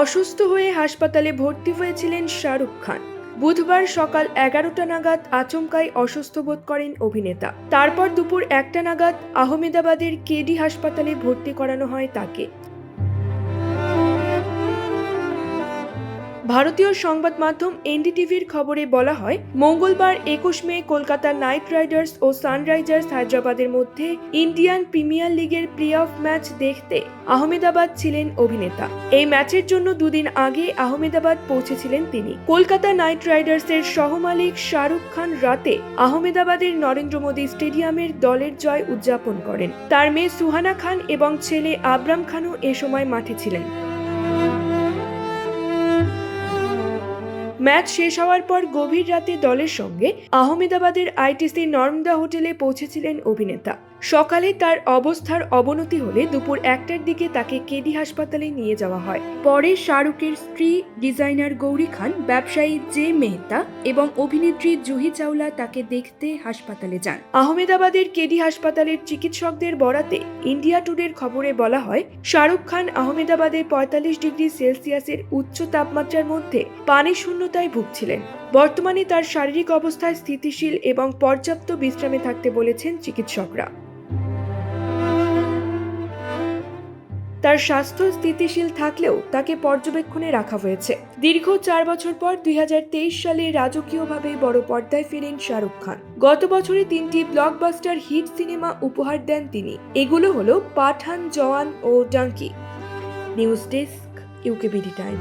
অসুস্থ হয়ে হাসপাতালে ভর্তি হয়েছিলেন শাহরুখ খান। বুধবার সকাল এগারোটা নাগাদ আচমকাই অসুস্থ বোধ করেন অভিনেতা। তারপর দুপুর একটা নাগাদ আহমেদাবাদের কেডি হাসপাতালে ভর্তি করানো হয় তাকে। ভারতীয় সংবাদ মাধ্যম এনডিটিভির খবরে বলা হয়, মঙ্গলবার একুশ মে কলকাতা নাইট রাইডার্স ও সানরাইজার্স হায়দ্রাবাদের মধ্যে ইন্ডিয়ান প্রিমিয়ার লিগের প্লে অফ ম্যাচ দেখতে আহমেদাবাদ ছিলেন অভিনেতা। এই ম্যাচের জন্য দুদিন আগে আহমেদাবাদ পৌঁছেছিলেন তিনি। কলকাতা নাইট রাইডার্সের সহমালিক শাহরুখ খান রাতে আহমেদাবাদের নরেন্দ্র মোদী স্টেডিয়ামের দলের জয় উদযাপন করেন। তার মেয়ে সুহানা খান এবং ছেলে আবরাম খানও এ সময় মাঠে ছিলেন। ম্যাচ শেষ হওয়ার পর গভীর রাতে দলের সঙ্গে আহমেদাবাদের আইটিসি নর্মদা হোটেলে পৌঁছেছিলেন অভিনেতা। সকালে তার অবস্থার অবনতি হলে দুপুর একটার দিকে তাকে কেডি হাসপাতালে নিয়ে যাওয়া হয়। পরে শাহরুখের স্ত্রী, ডিজাইনার গৌরী খান, ব্যবসায়ী জে মেহতা এবং অভিনেত্রী জুহি চাওলা তাকে দেখতে হাসপাতালে যান। আহমেদাবাদের কেডি হাসপাতালের চিকিৎসকদের বরাতে ইন্ডিয়া টুডের খবরে বলা হয়, শাহরুখ খান আহমেদাবাদে পঁয়তাল্লিশ ডিগ্রি সেলসিয়াসের উচ্চ তাপমাত্রার মধ্যে পানি শূন্যতায় ভুগছিলেন। বর্তমানে তার শারীরিক অবস্থায় স্থিতিশীল এবং পর্যাপ্ত বিশ্রামে থাকতে বলেছেন চিকিৎসকরা। তার স্বাস্থ্য স্থিতিশীল থাকলেও তাকে পর্যবেক্ষণে রাখা হয়েছে। দীর্ঘ চার বছর পর দুই হাজার তেইশ সালে রাজকীয়ভাবে বড় পর্দায় ফেরেন শাহরুখ খান। গত বছরে তিনটি ব্লকবাস্টার হিট সিনেমা উপহার দেন তিনি। এগুলো হলো পাঠান, জওয়ান ও Dunki. News desk, UKBD time.